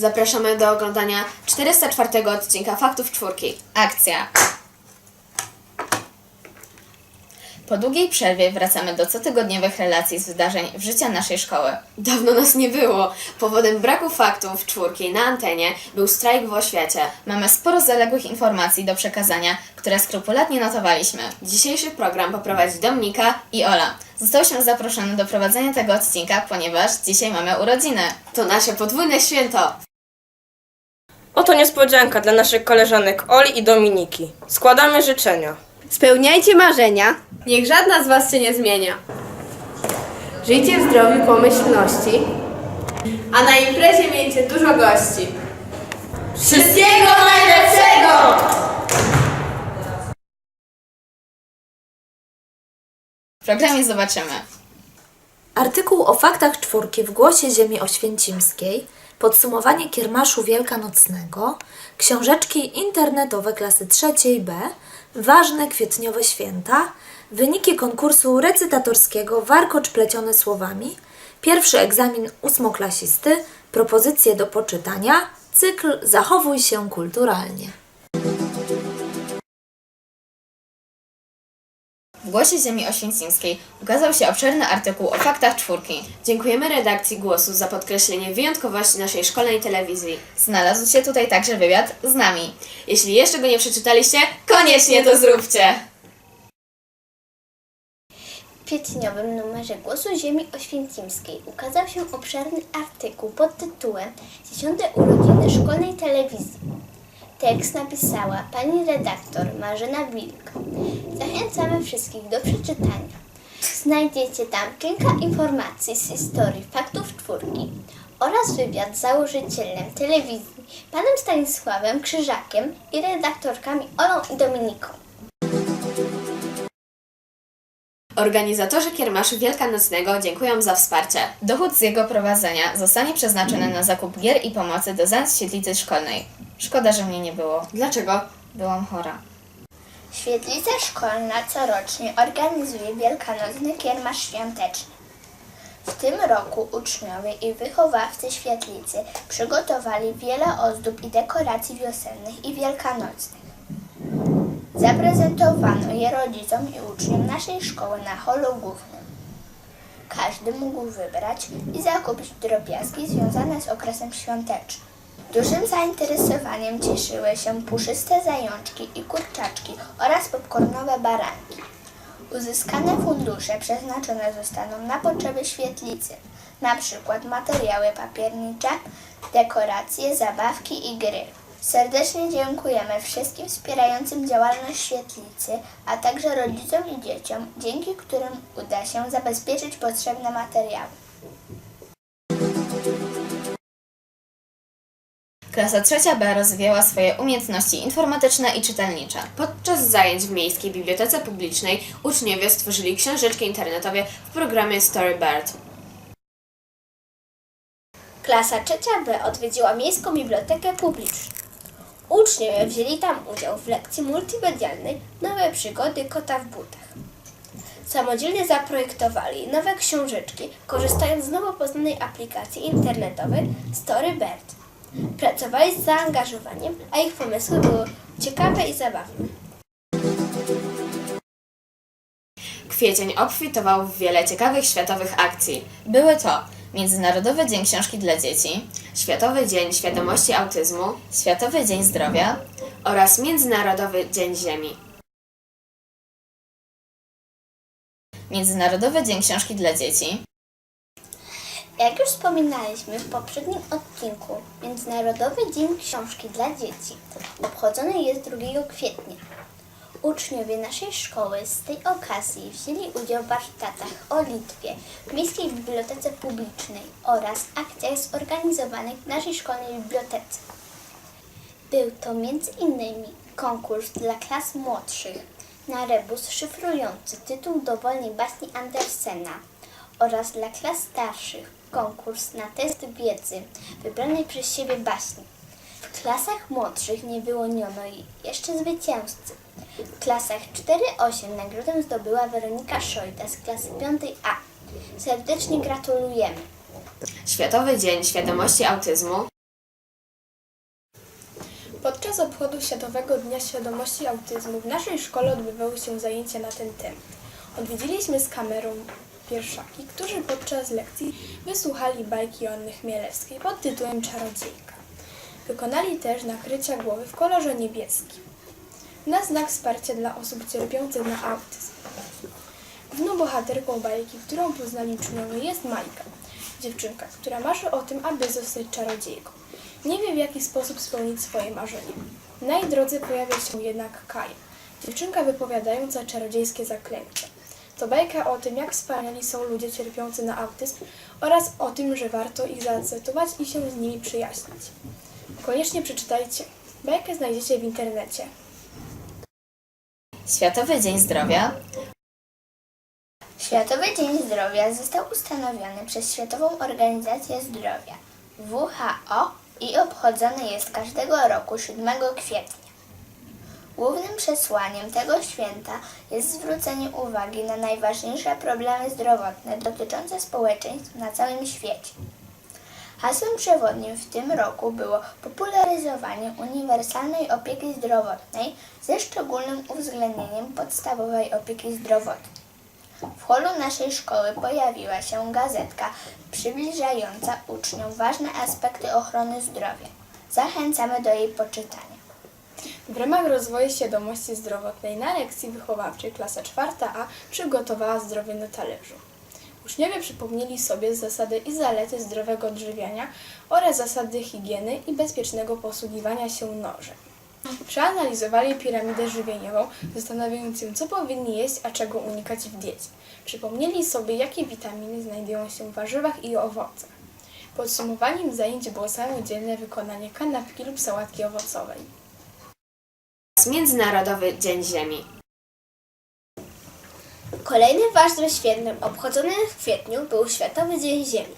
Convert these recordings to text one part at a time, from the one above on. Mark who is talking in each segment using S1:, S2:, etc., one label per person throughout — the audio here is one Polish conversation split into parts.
S1: Zapraszamy do oglądania 404 odcinka Faktów Czwórki.
S2: Akcja. Po długiej przerwie wracamy do cotygodniowych relacji z wydarzeń w życiu naszej szkoły.
S1: Dawno nas nie było. Powodem braku faktów czwórki na antenie był strajk w oświacie.
S2: Mamy sporo zaległych informacji do przekazania, które skrupulatnie notowaliśmy.
S1: Dzisiejszy program poprowadzi Dominika.
S2: I Ola, zostałyśmy zaproszone do prowadzenia tego odcinka, ponieważ dzisiaj mamy urodziny.
S1: To nasze podwójne święto.
S3: Oto niespodzianka dla naszych koleżanek Oli i Dominiki. Składamy życzenia.
S4: Spełniajcie marzenia,
S5: Niech żadna z Was się nie zmienia. Żyjcie w zdrowiu pomyślności, a na imprezie miejcie dużo gości. Wszystkiego najlepszego!
S2: W programie zobaczymy.
S6: Artykuł o faktach czwórki w Głosie Ziemi Oświęcimskiej, podsumowanie kiermaszu wielkanocnego, książeczki internetowe klasy trzeciej B, ważne kwietniowe święta, wyniki konkursu recytatorskiego Warkocz plecione słowami, pierwszy egzamin ósmoklasisty, propozycje do poczytania, cykl Zachowuj się kulturalnie.
S2: W Głosie Ziemi Oświęcimskiej ukazał się obszerny artykuł o faktach czwórki.
S1: Dziękujemy redakcji Głosu za podkreślenie wyjątkowości naszej szkolnej telewizji.
S2: Znalazł się tutaj także wywiad z nami.
S1: Jeśli jeszcze go nie przeczytaliście, koniecznie to zróbcie.
S7: W kwietniowym numerze Głosu Ziemi Oświęcimskiej ukazał się obszerny artykuł pod tytułem Dziesiąte urodziny szkolnej telewizji. Tekst napisała pani redaktor Marzena Wilk. Zachęcamy wszystkich do przeczytania. Znajdziecie tam kilka informacji z historii faktów czwórki oraz wywiad z założycielem telewizji, panem Stanisławem Krzyżakiem i redaktorkami Olą i Dominiką.
S1: Organizatorzy Kiermaszu Wielkanocnego dziękują za wsparcie.
S2: Dochód z jego prowadzenia zostanie przeznaczony na zakup gier i pomocy do zajęć świetlicy szkolnej. Szkoda, że mnie nie było.
S1: Dlaczego?
S2: Byłam chora.
S7: Świetlica szkolna corocznie organizuje wielkanocny kiermasz świąteczny. W tym roku uczniowie i wychowawcy świetlicy przygotowali wiele ozdób i dekoracji wiosennych i wielkanocnych. Zaprezentowano je rodzicom i uczniom naszej szkoły na holu głównym. Każdy mógł wybrać i zakupić drobiazgi związane z okresem świątecznym. Dużym zainteresowaniem cieszyły się puszyste zajączki i kurczaczki oraz popcornowe baranki. Uzyskane fundusze przeznaczone zostaną na potrzeby świetlicy, na przykład materiały papiernicze, dekoracje, zabawki i gry. Serdecznie dziękujemy wszystkim wspierającym działalność świetlicy, a także rodzicom i dzieciom, dzięki którym uda się zabezpieczyć potrzebne materiały.
S2: Klasa trzecia B rozwijała swoje umiejętności informatyczne i czytelnicze.
S1: Podczas zajęć w Miejskiej Bibliotece Publicznej uczniowie stworzyli książeczki internetowe w programie Storybird.
S7: Klasa trzecia B odwiedziła Miejską Bibliotekę Publiczną. Uczniowie wzięli tam udział w lekcji multimedialnej Nowe przygody kota w butach. Samodzielnie zaprojektowali nowe książeczki, korzystając z nowo poznanej aplikacji internetowej Storybird. Pracowali z zaangażowaniem, a ich pomysły były ciekawe i zabawne.
S1: Kwiecień obfitował w wiele ciekawych światowych akcji.
S2: Były to Międzynarodowy Dzień Książki dla Dzieci,
S1: Światowy Dzień Świadomości Autyzmu
S2: Światowy Dzień Zdrowia,
S1: oraz Międzynarodowy Dzień Ziemi.
S2: Międzynarodowy Dzień Książki dla Dzieci,
S7: Jak już wspominaliśmy w poprzednim odcinku, Międzynarodowy Dzień Książki dla Dzieci obchodzony jest 2 kwietnia. Uczniowie naszej szkoły z tej okazji wzięli udział w warsztatach o Litwie w Miejskiej Bibliotece Publicznej oraz akcjach zorganizowanych w naszej szkolnej bibliotece. Był to m.in. konkurs dla klas młodszych na rebus szyfrujący tytuł dowolnej baśni Andersena oraz dla klas starszych konkurs na test wiedzy wybranej przez siebie baśni. W klasach młodszych nie wyłoniono jeszcze zwycięzcy. W klasach 4-8 nagrodę zdobyła Weronika Szojda z klasy 5A. Serdecznie gratulujemy.
S1: Światowy Dzień Świadomości Autyzmu
S8: Podczas obchodu Światowego Dnia Świadomości Autyzmu w naszej szkole odbywały się zajęcia na ten temat. Odwiedziliśmy z kamerą pierwszaki, którzy podczas lekcji wysłuchali bajki Joanny Chmielewskiej pod tytułem Czarodziejka. Wykonali też nakrycia głowy w kolorze niebieskim. Na znak wsparcia dla osób cierpiących na autyzm. Główną bohaterką bajki, którą poznali uczniowie jest Majka, dziewczynka, która marzy o tym, aby zostać czarodziejką. Nie wie w jaki sposób spełnić swoje marzenie. Na jej drodze pojawia się jednak Kaja, dziewczynka wypowiadająca czarodziejskie zaklęcia. To bajka o tym, jak wspaniali są ludzie cierpiący na autyzm oraz o tym, że warto ich zaakceptować i się z nimi przyjaźnić. Koniecznie przeczytajcie. Bajkę znajdziecie w internecie.
S2: Światowy Dzień Zdrowia
S7: Światowy Dzień Zdrowia został ustanowiony przez Światową Organizację Zdrowia WHO i obchodzony jest każdego roku 7 kwietnia. Głównym przesłaniem tego święta jest zwrócenie uwagi na najważniejsze problemy zdrowotne dotyczące społeczeństw na całym świecie. Hasłem przewodnim w tym roku było popularyzowanie uniwersalnej opieki zdrowotnej ze szczególnym uwzględnieniem podstawowej opieki zdrowotnej. W holu naszej szkoły pojawiła się gazetka przybliżająca uczniom ważne aspekty ochrony zdrowia. Zachęcamy do jej poczytania.
S8: W ramach rozwoju świadomości zdrowotnej na lekcji wychowawczej klasa 4A przygotowała zdrowie na talerzu. Uczniowie przypomnieli sobie zasady i zalety zdrowego odżywiania oraz zasady higieny i bezpiecznego posługiwania się nożem. Przeanalizowali piramidę żywieniową, zastanawiając się, co powinni jeść, a czego unikać w diecie. Przypomnieli sobie, jakie witaminy znajdują się w warzywach i owocach. Podsumowaniem zajęć było samodzielne wykonanie kanapki lub sałatki owocowej.
S1: Międzynarodowy Dzień Ziemi.
S5: Kolejnym ważnym świętem obchodzonym w kwietniu był Światowy Dzień Ziemi.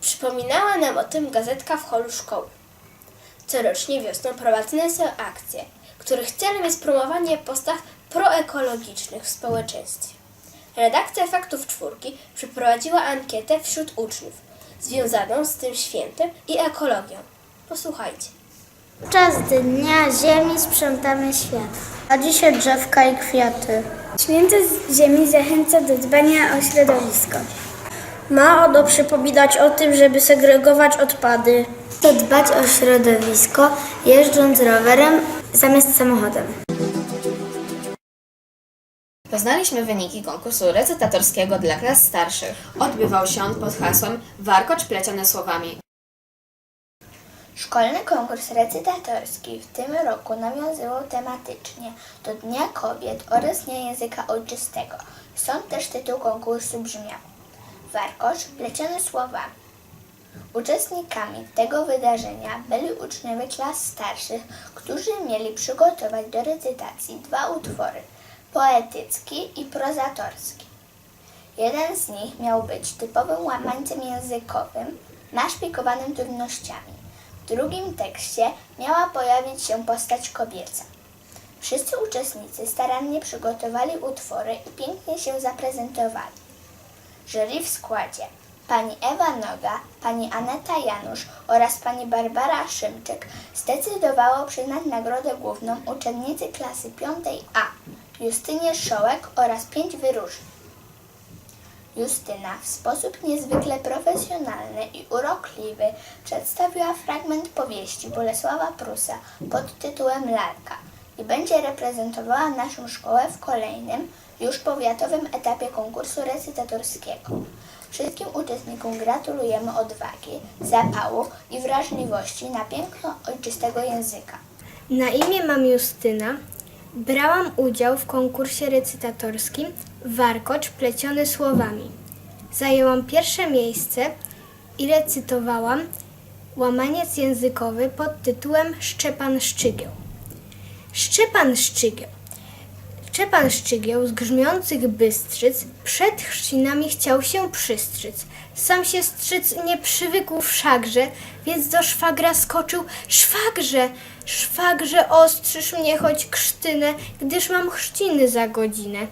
S5: Przypominała nam o tym gazetka w holu szkoły. Corocznie wiosną prowadzone są akcje, których celem jest promowanie postaw proekologicznych w społeczeństwie. Redakcja Faktów Czwórki przeprowadziła ankietę wśród uczniów związaną z tym świętem i ekologią. Posłuchajcie.
S7: Podczas Dnia Ziemi sprzątamy świat. A dzisiaj drzewka i kwiaty.
S9: Święto Ziemi zachęca do dbania o środowisko. Ma ono przypominać o tym, żeby segregować odpady.
S7: To dbać o środowisko, jeżdżąc rowerem zamiast samochodem.
S2: Poznaliśmy wyniki konkursu recytatorskiego dla klas starszych.
S1: Odbywał się on pod hasłem Warkocz plecione słowami.
S7: Szkolny konkurs recytatorski w tym roku nawiązywał tematycznie do Dnia Kobiet oraz Dnia Języka Ojczystego. Stąd też tytuł konkursu brzmiał Warkocz pleciony słowami. Uczestnikami tego wydarzenia byli uczniowie klas starszych, którzy mieli przygotować do recytacji dwa utwory poetycki i prozatorski. Jeden z nich miał być typowym łamańcem językowym, naszpikowanym trudnościami. Drugim tekście miała pojawić się postać kobieca. Wszyscy uczestnicy starannie przygotowali utwory i pięknie się zaprezentowali. Jury w składzie pani Ewa Noga, pani Aneta Janusz oraz pani Barbara Szymczyk zdecydowało przyznać nagrodę główną uczennicy klasy 5A Justynie Szołek oraz pięć wyróżnień. Justyna w sposób niezwykle profesjonalny i urokliwy przedstawiła fragment powieści Bolesława Prusa pod tytułem Lalka i będzie reprezentowała naszą szkołę w kolejnym, już powiatowym etapie konkursu recytatorskiego. Wszystkim uczestnikom gratulujemy odwagi, zapału i wrażliwości na piękno ojczystego języka.
S9: Na imię mam Justyna. Brałam udział w konkursie recytatorskim Warkocz pleciony słowami. Zajęłam pierwsze miejsce i recytowałam łamaniec językowy pod tytułem Szczepan Szczygieł. Szczepan Szczygieł. Szczepan Szczygieł z grzmiących bystrzyc przed chrzcinami chciał się przystrzyc. Sam się strzyc nie przywykł wszakże, więc do szwagra skoczył. Szwagrze, szwagrze, ostrzyż mnie choć krztynę, gdyż mam chrzciny za godzinę.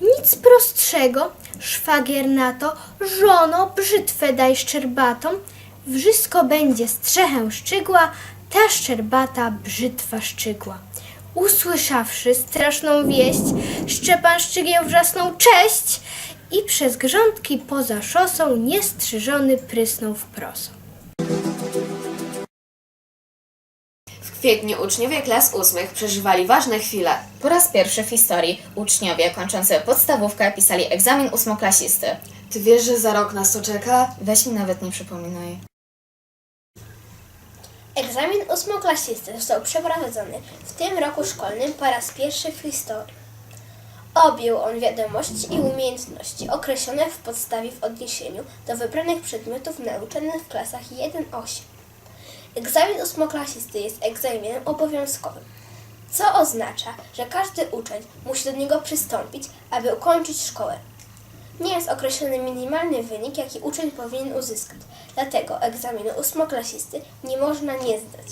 S9: Nic prostszego, szwagier na to, żono, brzytwę daj szczerbatą, wszystko będzie strzechę szczygła, ta szczerbata brzytwa szczygła. Usłyszawszy straszną wieść, Szczepan Szczygieł wrzasnął cześć i przez grządki poza szosą niestrzyżony prysnął w proso.
S1: W kwietniu uczniowie klas ósmych przeżywali ważne chwile.
S2: Po raz pierwszy w historii uczniowie kończący podstawówkę pisali egzamin ósmoklasisty.
S1: Ty wiesz, że za rok nas to czeka?
S2: Weź mi nawet nie przypominaj.
S5: Egzamin ósmoklasisty został przeprowadzony w tym roku szkolnym po raz pierwszy w historii. Objął on wiadomości i umiejętności określone w podstawie w odniesieniu do wybranych przedmiotów nauczonych w klasach 1-8. Egzamin ósmoklasisty jest egzaminem obowiązkowym, co oznacza, że każdy uczeń musi do niego przystąpić, aby ukończyć szkołę. Nie jest określony minimalny wynik, jaki uczeń powinien uzyskać, dlatego egzaminu ósmoklasisty nie można nie zdać.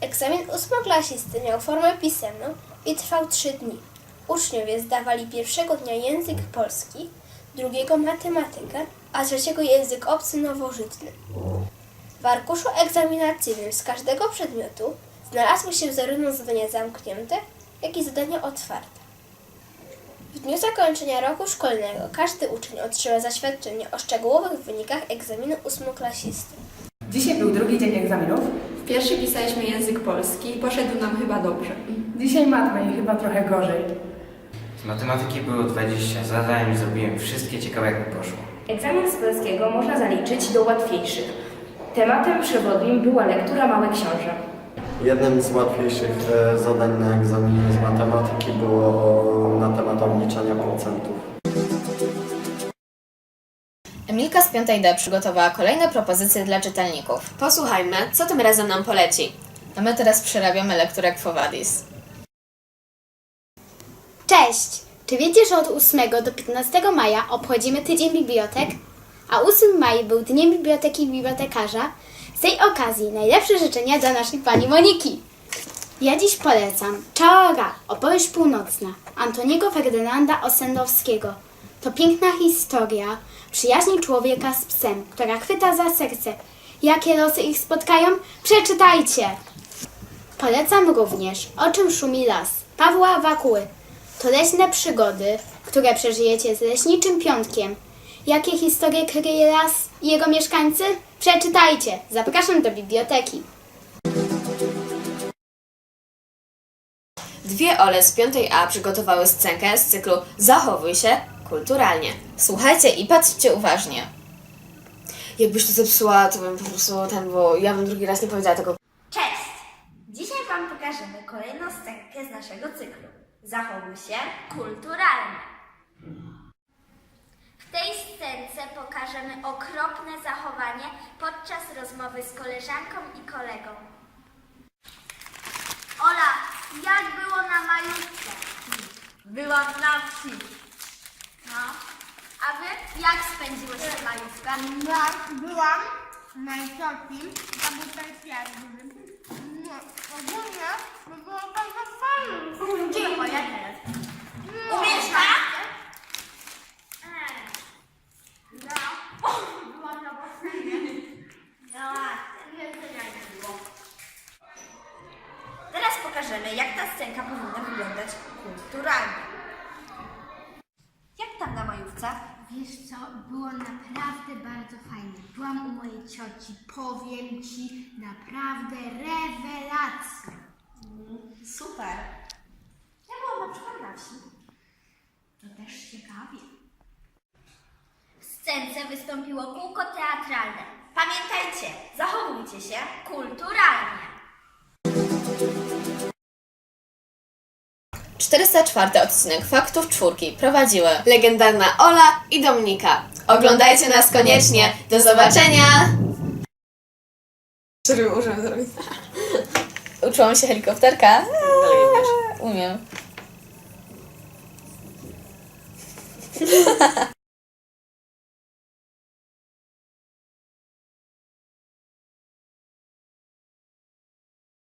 S5: Egzamin ósmoklasisty miał formę pisemną i trwał trzy dni. Uczniowie zdawali pierwszego dnia język polski, drugiego matematykę, a trzeciego język obcy nowożytny. W arkuszu egzaminacyjnym z każdego przedmiotu znalazły się zarówno zadania zamknięte, jak i zadania otwarte. W dniu zakończenia roku szkolnego każdy uczeń otrzyma zaświadczenie o szczegółowych wynikach egzaminu ósmoklasisty.
S10: Dzisiaj był drugi dzień egzaminów.
S11: W pierwszy pisaliśmy język polski i poszedł nam chyba dobrze.
S10: Dzisiaj matma i chyba trochę gorzej.
S12: Z matematyki było 20 zadań i zrobiłem wszystkie ciekawe jak mi poszło.
S13: Egzamin z polskiego można zaliczyć do łatwiejszych. Tematem przewodnim była lektura Małe Książę.
S14: Jednym z łatwiejszych e, zadań na egzaminie z matematyki było na temat obliczania procentów.
S2: Emilka z 5D przygotowała kolejne propozycje dla czytelników.
S1: Posłuchajmy, co tym razem nam poleci.
S2: A my teraz przerabiamy lekturę Quo Vadis.
S15: Cześć! Czy wiecie, że od 8 do 15 maja obchodzimy Tydzień Bibliotek? A 8 maj był Dniem Biblioteki i Bibliotekarza. Z tej okazji najlepsze życzenia dla naszej pani Moniki. Ja dziś polecam Czaora, opowieść północna, Antoniego Ferdynanda Osendowskiego. To piękna historia przyjaźni człowieka z psem, która chwyta za serce. Jakie losy ich spotkają? Przeczytajcie! Polecam również O czym szumi las Pawła Wakuły. To leśne przygody, które przeżyjecie z leśniczym piątkiem. Jakie historie kryje las i jego mieszkańcy? Przeczytajcie! Zapraszam do biblioteki.
S1: Dwie Ole z 5A przygotowały scenkę z cyklu Zachowuj się kulturalnie.
S2: Słuchajcie i patrzcie uważnie.
S1: Jakbyś to zepsuła, to bym po prostu ten, bo ja bym drugi raz nie powiedziała tego.
S16: Cześć! Dzisiaj Wam pokażemy kolejną scenkę z naszego cyklu. Zachowuj się kulturalnie.
S5: W tej scence pokażemy okropne zachowanie podczas rozmowy z koleżanką i kolegą. Ola, jak było na majówce?
S11: Byłam na wsi.
S5: No. A wy jak spędziłyście majówkę?
S9: byłam na cioci, a ten świat No, ogólnie to było bardzo fajne.
S5: Cicho, ja teraz.
S16: Umiesz tak?
S5: No. Byłam na basenie. No ładnie. Nie, to nie było.
S16: Teraz pokażemy, jak ta scenka powinna wyglądać kulturalnie. Jak tam na majówce?
S9: Wiesz co, było naprawdę bardzo fajnie. Byłam u mojej cioci, powiem ci, naprawdę rewelacja.
S16: Super. Ja byłam na przykład na wsi.
S9: To też ciekawie.
S5: W scence wystąpiło kółko teatralne.
S16: Pamiętajcie, zachowujcie się kulturalnie.
S2: 404 odcinek Faktów Czwórki prowadziły
S1: Legendarna Ola i Dominika. Oglądajcie nas koniecznie. Do zobaczenia! Żeby możemy zrobić?
S2: Uczyłam się helikopterka. Umiem.